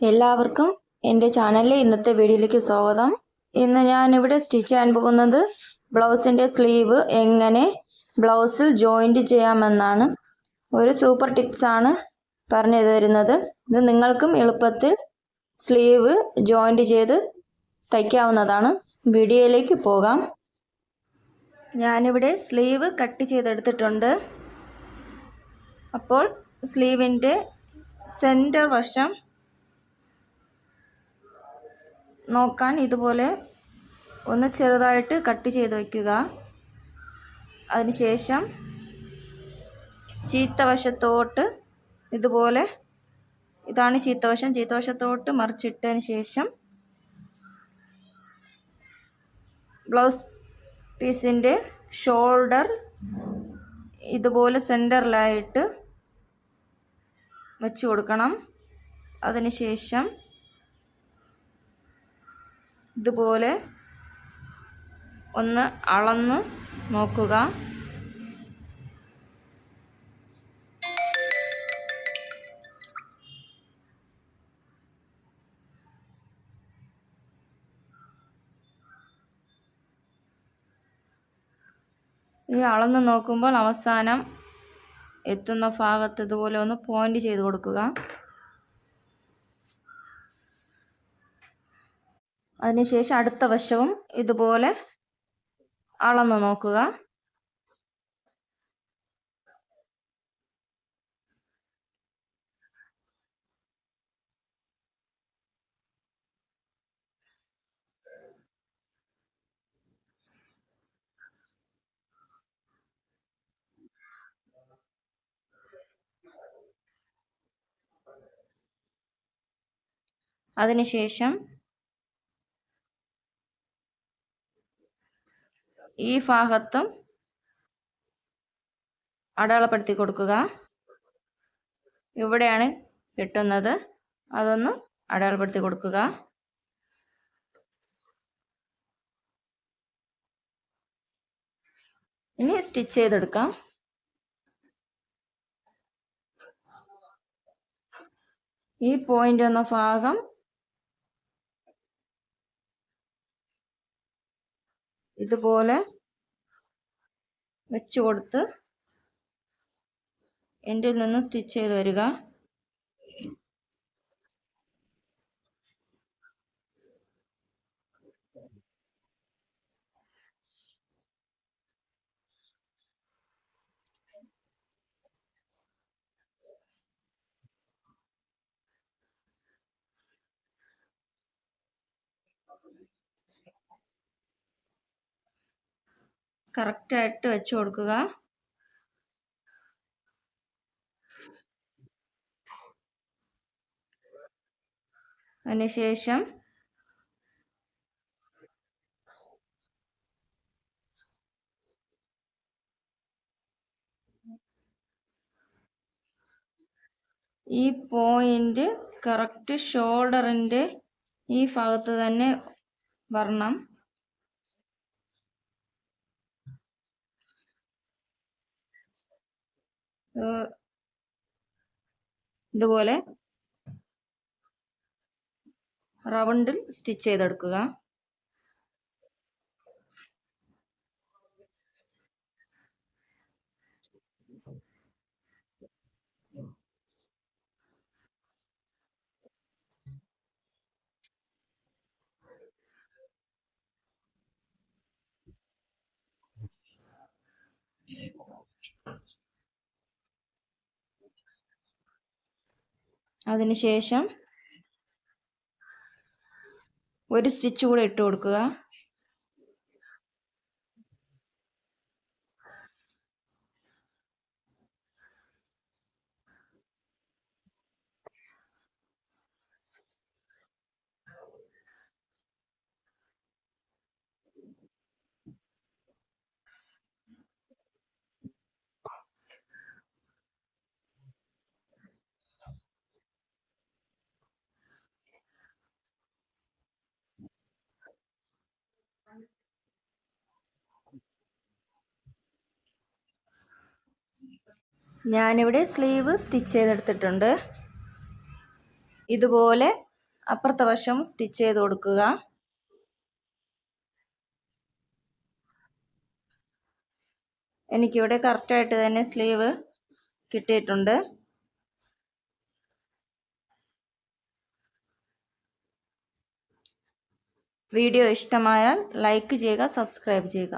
എല്ലാവർക്കും എന്റെ ചാനലിലെ ഇന്നത്തെ വീഡിയോയിലേക്ക് സ്വാഗതം. ഇന്ന് ഞാനിവിടെ സ്റ്റിച്ച് ചെയ്യാൻ പോകുന്നത് ബ്ലൗസിന്റെ സ്ലീവ് എങ്ങനെ ബ്ലൗസിൽ ജോയിന്റ് ചെയ്യാമെന്നാണ്. ഒരു സൂപ്പർ ടിപ്സാണ് പറഞ്ഞു തരുന്നത്. ഇത് നിങ്ങൾക്കും എളുപ്പത്തിൽ സ്ലീവ് ജോയിന്റ് ചെയ്ത് തയ്ക്കാവുന്നതാണ്. വീഡിയോയിലേക്ക് പോകാം. ഞാനിവിടെ സ്ലീവ് കട്ട് ചെയ്തെടുത്തിട്ടുണ്ട്. അപ്പോൾ സ്ലീവിന്റെ സെന്റർ വശം നോക്കാൻ ഇതുപോലെ ഒന്ന് ചെറുതായിട്ട് കട്ട് ചെയ്ത് വയ്ക്കുക. അതിനുശേഷം ചീത്തവശത്തോട്ട് ഇതുപോലെ ഇതാണ് ചീത്തവശം ചീത്തവശത്തോട്ട് മറിച്ചിട്ടതിന് ശേഷം ബ്ലൗസ് പീസിന്റെ ഷോൾഡർ ഇതുപോലെ സെന്ററിലായിട്ട് വെച്ച് കൊടുക്കണം. അതിനുശേഷം ഇതുപോലെ ഒന്ന് അളന്ന് നോക്കുക. ഈ അളന്ന് നോക്കുമ്പോൾ അവസാനം എത്തുന്ന ഭാഗത്ത് ഇതുപോലെ ഒന്ന് പോയിന്റ് ചെയ്ത് കൊടുക്കുക. അതിനുശേഷം അടുത്ത വശവും ഇതുപോലെ അളന്ന് നോക്കുക. അതിനുശേഷം ഈ ഭാഗത്തും അടയാളപ്പെടുത്തി കൊടുക്കുക. ഇവിടെയാണ് കിട്ടുന്നത്. അതൊന്ന് അടയാളപ്പെടുത്തി കൊടുക്കുക. ഇനി സ്റ്റിച്ച് ചെയ്തെടുക്കാം. ഈ പോയിന്റ് എന്ന ഭാഗം ഇതുപോലെ വെച്ച് കൊടുത്ത് എൻഡിൽ നിന്ന് സ്റ്റിച്ച് ചെയ്ത് വരിക. കറക്റ്റായിട്ട് വെച്ച് കൊടുക്കുക. അതിനുശേഷം ഈ പോയിന്റ് കറക്റ്റ് ഷോൾഡറിന്റെ ഈ ഭാഗത്ത് തന്നെ വരണം. ഇതുപോലെ റൗണ്ടിൽ സ്റ്റിച്ച് ചെയ്തെടുക്കുക. അതിനുശേഷം ഒരു സ്റ്റിച്ച് കൂടെ ഇട്ട് കൊടുക്കുക ഞാനിവിടെ സ്ലീവ് സ്റ്റിച്ച് ചെയ്തെടുത്തിട്ടുണ്ട്. ഇതുപോലെ അപ്പുറത്തെ വശം സ്റ്റിച്ച് ചെയ്ത് കൊടുക്കുക. എനിക്കിവിടെ കറക്റ്റായിട്ട് തന്നെ സ്ലീവ് കിട്ടിയിട്ടുണ്ട്. വീഡിയോ ഇഷ്ടമായാൽ ലൈക്ക് ചെയ്യുക സബ്സ്ക്രൈബ് ചെയ്യുക.